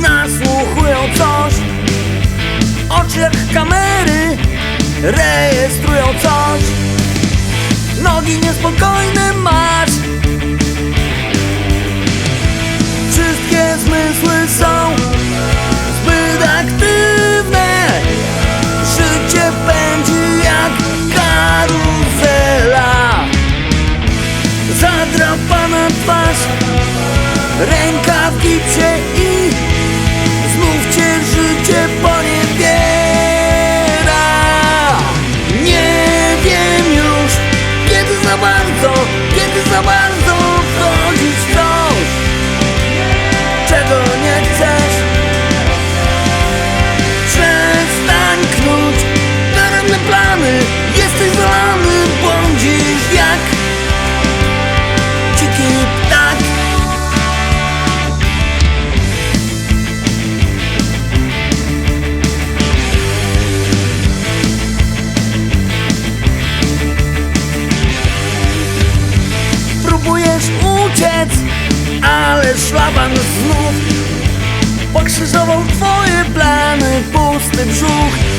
Nasłuchują coś. Oczy kamery Rejestrują coś. Nogi niespokojne mają uciec Ale szlaban znów. Pokrzyżował twoje plany Pusty brzuch.